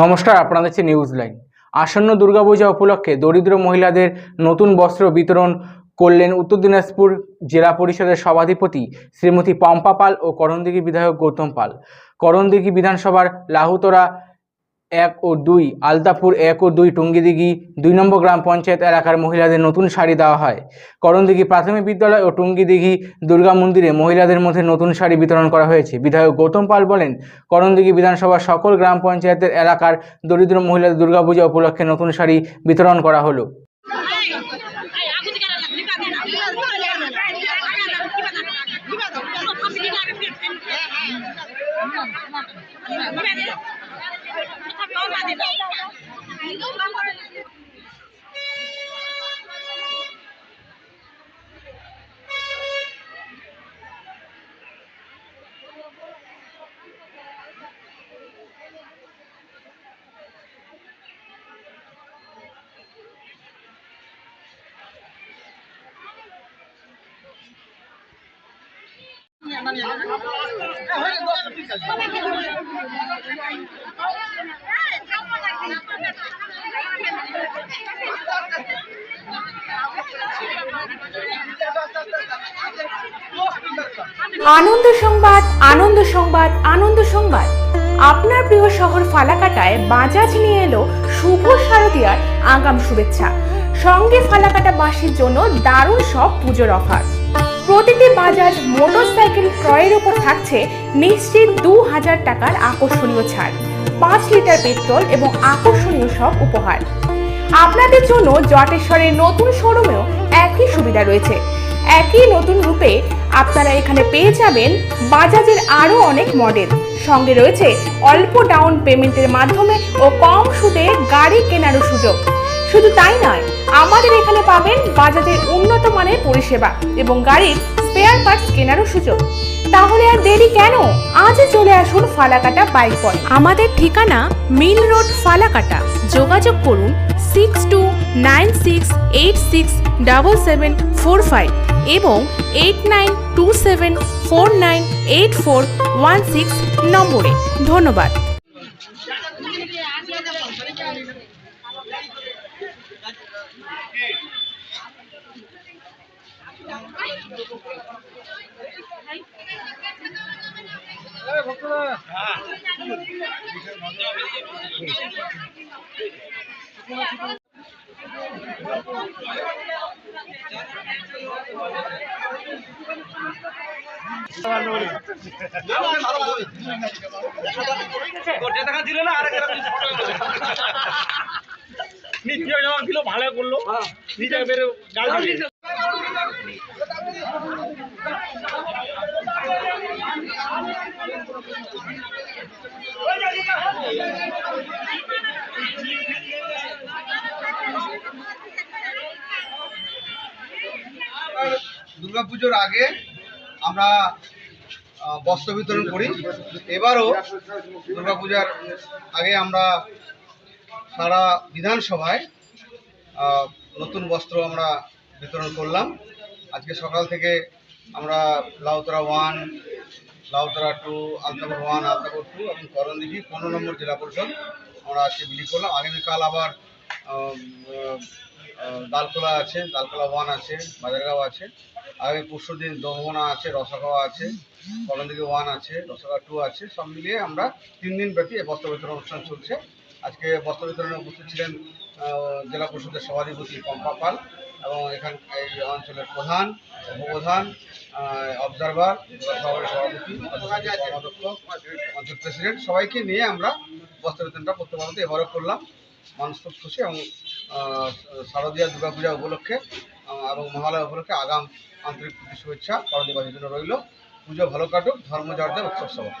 নমস্কার, আপনাদের হচ্ছে নিউজ লাইন আসন্ন দুর্গাপূজা উপলক্ষে দরিদ্র মহিলাদের নতুন বস্ত্র বিতরণ করলেন উত্তর দিনাজপুর জেলা পরিষদের সভাধিপতি শ্রীমতী পম্পা পাল ও করণদিঘি বিধায়ক গৌতম পাল। করণদিঘি বিধানসভার লাহুতরা এক ও দুই আলতাপুর এক ও দুই টুঙ্গিদিঘি, দুই নম্বর গ্রাম পঞ্চায়েত এলাকার মহিলাদের নতুন শাড়ি দেওয়া হয়। করণদিঘি প্রাথমিক বিদ্যালয় ও টুঙ্গিদিঘি দুর্গা মন্দিরে মহিলাদের মধ্যে নতুন শাড়ি বিতরণ করা হয়েছে। বিধায়ক গৌতম পাল বলেন, করণদিঘি বিধানসভার সকল গ্রাম পঞ্চায়েতের এলাকার দরিদ্র মহিলাদের দুর্গাপূজা উপলক্ষে নতুন শাড়ি বিতরণ করা হলো। Bây giờ. আনন্দ সংবাদ আনন্দ সংবাদ আনন্দ সংবাদ। আপনার প্রিয় শহর ফালাকাটায় বাজাজ নিয়ে এলো শুভ শারদীয়ার আগাম শুভেচ্ছা। সঙ্গে ফালাকাটা বাসীর জন্য দারুণ সব পুজোর অফার। প্রতিটি বাজাজ মোটরসাইকেল ক্রয়ের উপর থাকছে নিশ্চিত দু হাজার টাকার আকর্ষণীয় ছাড়, পাঁচ লিটার পেট্রোল এবং আকর্ষণীয় সব উপহার। আপনাদের জন্য জটেশ্বরের নতুন শোরুমেও একই সুবিধা রয়েছে। একই নতুন রূপে আপনারা এখানে পেয়ে যাবেন বাজাজের আরও অনেক মডেল। সঙ্গে রয়েছে অল্প ডাউন পেমেন্টের মাধ্যমে ও কম সুদে গাড়ি কেনারও সুযোগ। শুধু তাই নয়, আমাদের এখানে পাবেন বাজাজের উন্নত মানের পরিষেবা এবং গাড়ির স্পেয়ার পার্টস কেনারও সুযোগ। তাহলে আর দেরি কেন? আজই চলে আসুন ফালাকাটা বাইক পয়েন্ট আমাদের ঠিকানা মিল রোড ফালাকাটা। যোগাযোগ করুন six two nine six eight six double seven four five এবং eight nine two seven four nine eight four one six নম্বরে। ধন্যবাদ। টাকা দিল না আর নিজে জমা দিল ভালো করল। নিজে বেরো গাল দিল দুর্গাপুজোর আগে আমরা বস্ত্র বিতরণ করি। এবারও দুর্গাপূজার আগে আমরা সারা বিধানসভায় নতুন বস্ত্র আমরা বিতরণ করলাম। আজকে সকাল থেকে আমরা Lautara one, Lautara two, Altapur one, Altapur two এবং করণদিঘি পনেরো নম্বর জেলা পরিষদ আমরা আজকে বিলি করলাম। আগামীকাল আবার দালকোলা আছে দালকোলা ওয়ান আছে, বাজারগাঁও আছে। আগামী পরশু দিন দমোহনা আছে, রসগাঁও আছে, করণদিঘি ওয়ান আছে, রসগাঁও টু আছে। সব মিলিয়ে আমরা তিন দিন ব্যাপী এই বস্ত্র বিতরণ অনুষ্ঠান চলছে। আজকে বস্ত্র বিতরণে উপস্থিত ছিলেন জেলা পরিষদের সভাধিপতি পম্পা পাল এবং এখান এই অঞ্চলের প্রধান, উপপ্রধান অবজারভার সভাপতি অঞ্চল প্রেসিডেন্ট সবাইকে নিয়ে আমরা বস্ত্র বিতরণটা করতে পারব এবারও করলাম। মানুষ খুব খুশি এবং শারদীয়া দুর্গাপূজা উপলক্ষে এবং মহালয়া উপলক্ষে আগাম আন্তরিক শুভেচ্ছা করণীবাসীর জন্য রইল। পুজো ভালো কাটুক ধর্মজর্দের উৎসব সভা